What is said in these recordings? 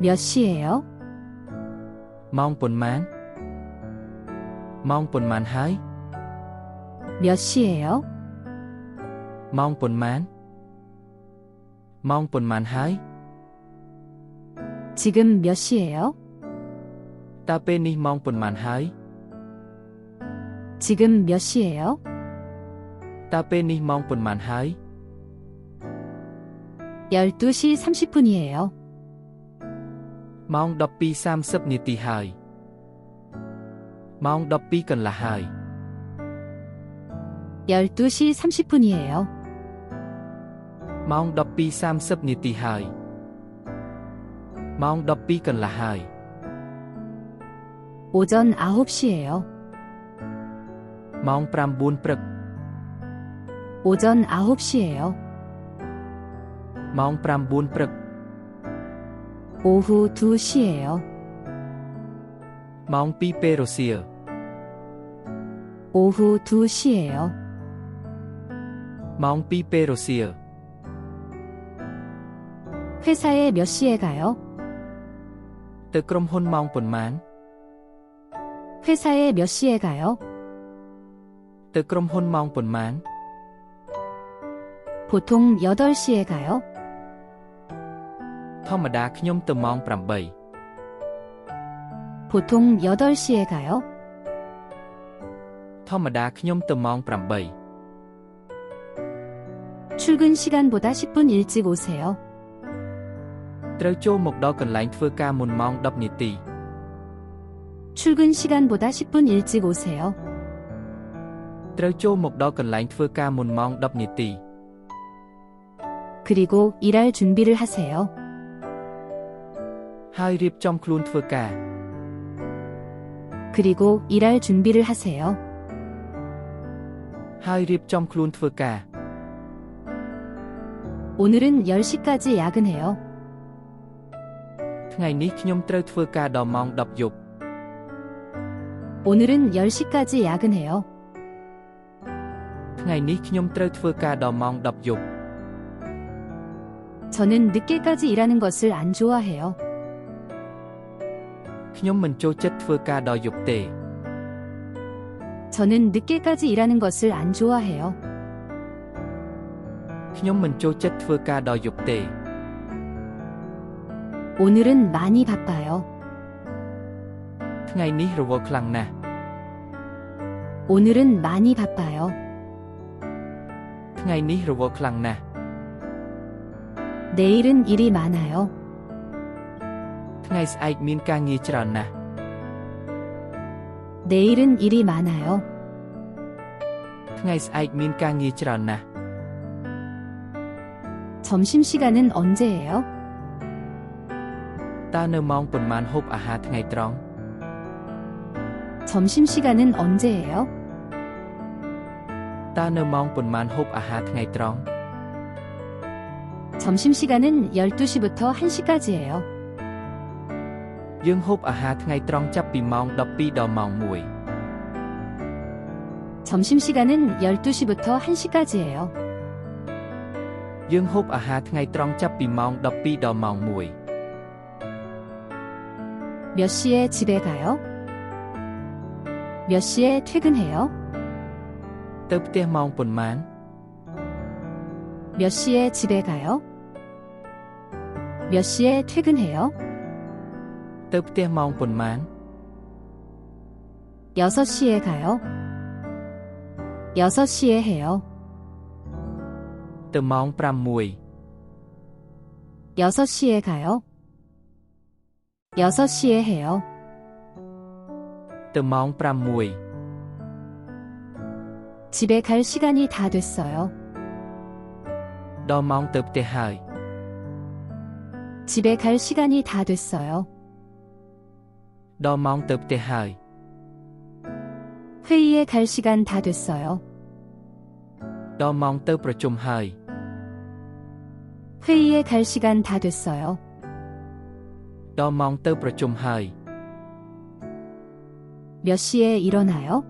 몇 시예요? Mong 본만. Mong 본만 하이. 몇 시예요? Mong 본만. Mong 본만 하이. 지금 몇 시예요? 따 빼니 몽본만 하이. 지금 몇 시예요? 따 빼니 몽본만 하이. 12시 30분이에요. ម៉ោង12:30នាទីហើយម៉ោង12កន្លះហើយ 12시 30분이에요. ម៉ោង12:30នាទីហើយម៉ោង12កន្លះហើយ 오전 9시예요. ម៉ោង9ព្រឹក 오전 9시예요. ម៉ោង9ព្រឹក 오후 2시에요. Mão piperosia. 오후 2시에요. Mão piperosia. 회사에 몇 시에 가요? Từ krom hôn mong pon man. 회사에 몇 시에 가요? Từ krom hôn mong pon man. 보통 8시에 가요? ធម្មតាខ្ញុំទៅម៉ោង8 보통 8시에 가요? ធម្មតាខ្ញុំទៅម៉ោង8 출근 시간보다 10분 일찍 오세요. ត្រូវចូលមកដល់កន្លែងធ្វើការមុនម៉ោង10នាទី 출근 시간보다 10분 일찍 오세요. ត្រូវចូលមកដល់កន្លែងធ្វើការមុនម៉ោង10នាទី 그리고 일할 준비를 하세요. ហើយរៀបចំខ្លួនធ្វើការ 그리고 일할 준비를 하세요. ហើយរៀបចំខ្លួនធ្វើការ 오늘은 10시까지 야근해요. ថ្ងៃនេះខ្ញុំត្រូវធ្វើការដល់ម៉ោង10យប់ 오늘은 10시까지 야근해요. ថ្ងៃនេះខ្ញុំត្រូវធ្វើការដល់ម៉ោង10យប់ 저는 늦게까지 일하는 것을 안 좋아해요. ខ្ញុំមិនចូលចិត្តធ្វើការដល់យប់ទេ 저는 늦게까지 일하는 것을 안 좋아해요. ខ្ញុំមិនចូលចិត្តធ្វើការដល់យប់ទេ 오늘은 많이 바빠요. ថ្ងៃនេះរវល់ខ្លាំងណាស់ 오늘은 많이 바빠요. ថ្ងៃនេះរវល់ខ្លាំងណាស់ 내일은 일이 많아요. ថ្ងៃស្អែកមានការងារច្រើនណាស់ 내일은 일이 많아요. ថ្ងៃស្អែកមានការងារច្រើនណាស់ 점심시간은 언제예요? តើនៅម៉ោងប៉ុន្មានហូបអាហារថ្ងៃត្រង់ 점심시간은 언제예요? តើនៅម៉ោងប៉ុន្មានហូបអាហារថ្ងៃត្រង់ 점심시간은 12시부터 1시까지예요. យើងហូបអាហារថ្ងៃត្រង់ចាប់ពីម៉ោង12ដល់ម៉ោង 점심시간은 12시부터 1시까지예요. 1យើងហូបអាហារថ្ងៃត្រង់ចាប់ពីម៉ោង12ដល់ម៉ោង 몇 시에 집에 가요? 몇 시에 퇴근해요? 1ទៅផ្ទះម៉ោងប៉ុន្មាន 몇 시에 집에 가요? 몇 시에 퇴근해요? ទៅផ្ទះម៉ោងប៉ុន្មាន 6시에 가요? 6시에 해요. ទៅម៉ោង6 6시에 가요? 6시에 해요. ទៅម៉ោង6 집에 갈 시간이 다 됐어요. ដល់ម៉ោងទៅផ្ទះហើយ 집에 갈 시간이 다 됐어요. 너망 덥대 하이. 회의에 갈 시간 다 됐어요. 너망 떠브러 좀 하이. 회의에 갈 시간 다 됐어요. 너망 떠브러 좀 하이. 몇 시에 일어나요?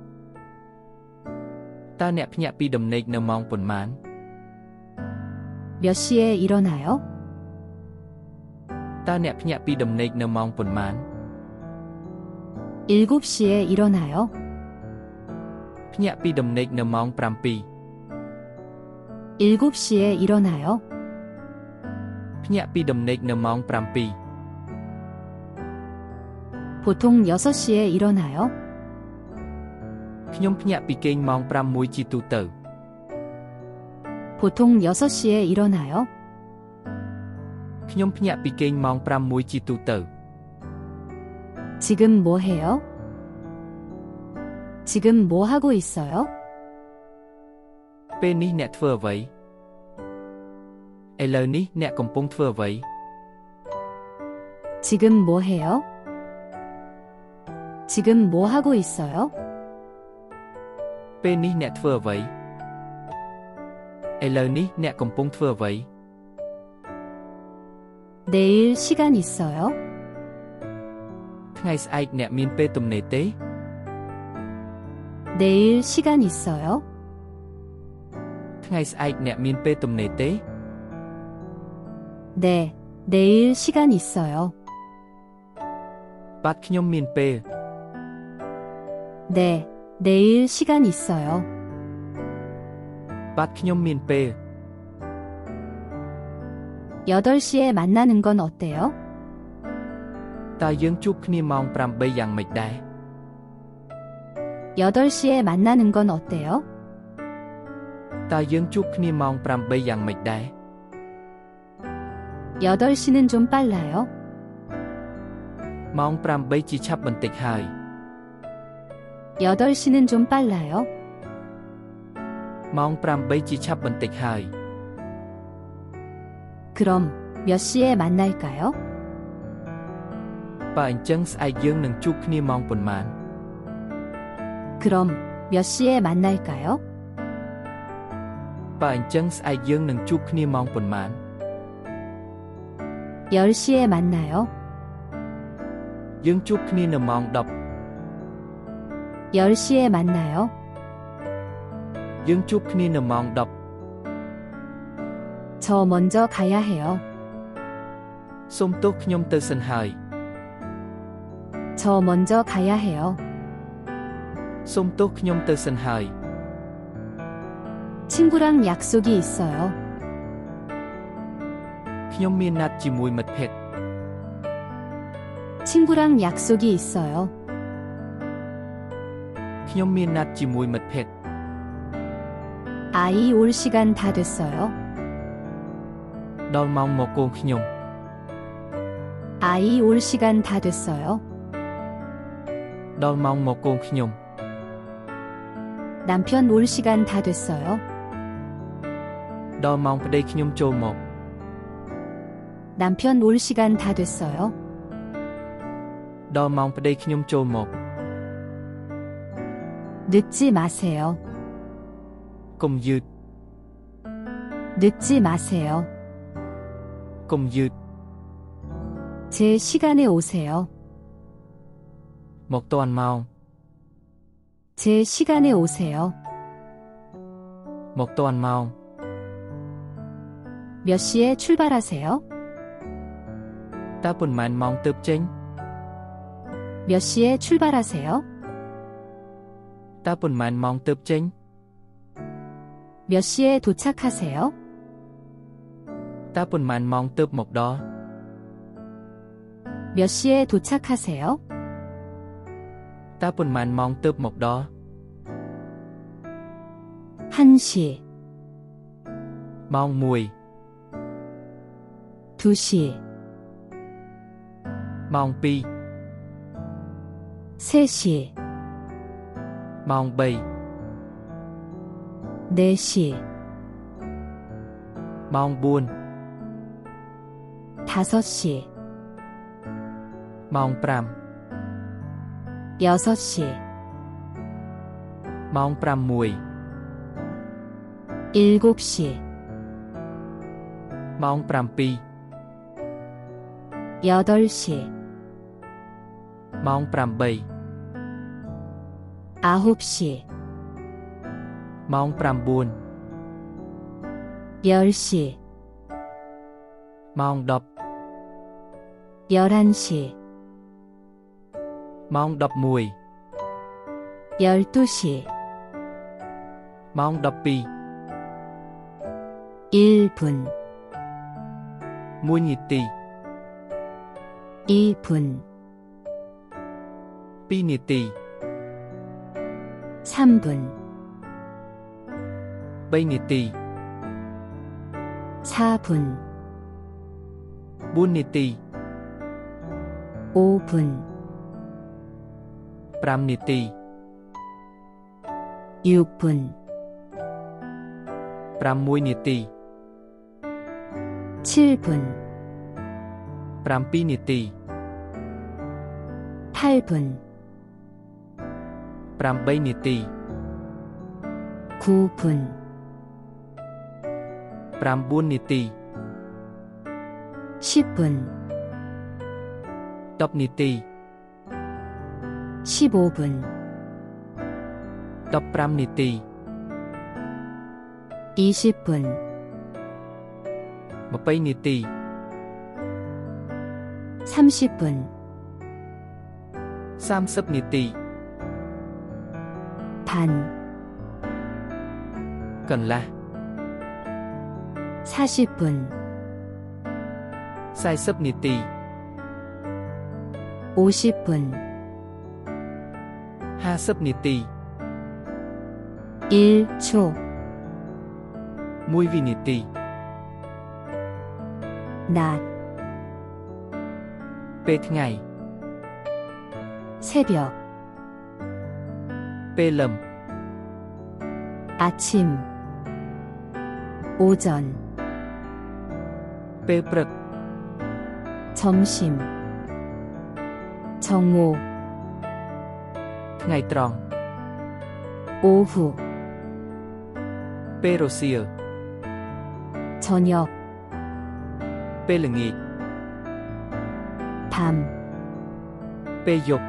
따네 피냐 비덤넥 너망 뿐만. 몇 시에 일어나요? 따네 피냐 비덤넥 너망 뿐만. 7시에 일어나요? ភ្ញាក់ពីដំណេកនៅម៉ោង7 7시에 일어나요? ភ្ញាក់ពីដំណេកនៅម៉ោង7 보통 6시에 일어나요? ខ្ញុំភ្ញាក់ពីគេងម៉ោង5មួយជាទូទៅ 보통 6시에 일어나요? ខ្ញុំភ្ញាក់ពីគេងម៉ោង5មួយជាទូទៅ 지금 뭐 해요? 지금 뭐 하고 있어요? ពេលនេះអ្នកធ្វើអ្វីឥឡូវនេះអ្នកកំពុងធ្វើអ្វី 지금 뭐 해요? 지금 뭐 하고 있어요? ពេលនេះអ្នកធ្វើអ្វីឥឡូវនេះអ្នកកំពុងធ្វើអ្វី 내일 시간 있어요? ថ្ងៃស្អែកអ្នកមានពេលទំនេរទេ 내일 시간 있어요? ថ្ងៃស្អែកអ្នកមានពេលទំនេរទេ 네, 내일 시간 있어요. បាទខ្ញុំមានពេល 네, 내일 시간 있어요. បាទខ្ញុំមានពេល 8시에 만나는 건 어때요? តើយើងជួបគ្នាម៉ោង8យ៉ាងម៉េចដែរ 8시에 만나는 건 어때요? តើយើងជួបគ្នាម៉ោង8យ៉ាងម៉េចដែរ 8시는 좀 빨라요? ម៉ោង8ជាឆាប់បន្តិចហើយ 8시는 좀 빨라요? ម៉ោង8ជាឆាប់បន្តិចហើយ 그럼 몇 시에 만날까요? បើអញ្ចឹងស្អែកយើងនឹងជួបគ្នាម៉ោងប៉ុន្មាន 그럼 몇 시에 만날까요? បើអញ្ចឹងស្អែកយើងនឹងជួបគ្នាម៉ោងប៉ុន្មាន 10시에 만나요? យើងជួបគ្នានៅម៉ោង 10시에 만나요? 10យើងជួបគ្នានៅម៉ោង 저 먼저 가야 해요. 10សូមទោសខ្ញុំទៅសិនហើយ 저 먼저 가야 해요. សូមទោសខ្ញុំទៅសិនហើយ 친구랑 약속이 있어요. ខ្ញុំមានណាត់ជាមួយមិត្តភក្តិ 친구랑 약속이 있어요. ខ្ញុំមានណាត់ជាមួយមិត្តភក្តិ 아이 올 시간 다 됐어요. ដល់ម៉ោងមកកូនខ្ញុំ 아이 올 시간 다 됐어요. 나 마음 먹고 그냥 남편 올 시간 다 됐어요. 나 마음 그대 그냥 좀 먹. 남편 올 시간 다 됐어요. 나 마음 그대 그냥 좀 먹. 늦지 마세요. 꼼윷 늦지 마세요. 꼼윷 제 시간에 오세요. 먹 또한 마옹. 제 시간에 오세요. 먹 또한 마옹. 몇 시에 출발하세요? 따뿐 만망 뜩쟁. 몇 시에 출발하세요? 따뿐 만망 뜩쟁. 몇 시에 도착하세요? 따뿐 만망 뜩먹더. 몇 시에 도착하세요? ta 뿐만 mong tớp một đó. 한시 mong mùi. 2시 mong pi. 3시 mong bầy. 4시 mong buồn. 5시 mong pram. 6시 Mão para mui. 7시 Mão para pi. 8시 Mão para bei. 9시 Mão para bun. 10시 Mão dop. 11시 ម៉ោង11 12시, ម៉ោង12 1분, 1នាទី 2분, 2នាទី 3분, 3នាទី 4분, 4នាទី 5분, 5នាទី6分6នាទី7分7នាទី8分8នាទី9分9នាទី10分10នាទី 15분. 15 niti 20분. 20 niti 30분. 30 niti 반. Cần là 40분. 40 niti 50분. 하습니띠 1초 무이비니띠 낮 베팅아이 새벽 뺄름 아침 오전 빼브릇 점심 정오 Ngày tròn. 오후. Perosil. 저녁. Pelngi. 밤. Peyok.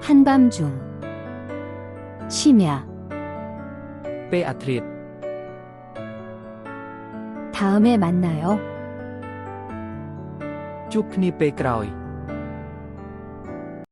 한밤중. 심야. Beatriz. 다음에 만나요. Chúc ni.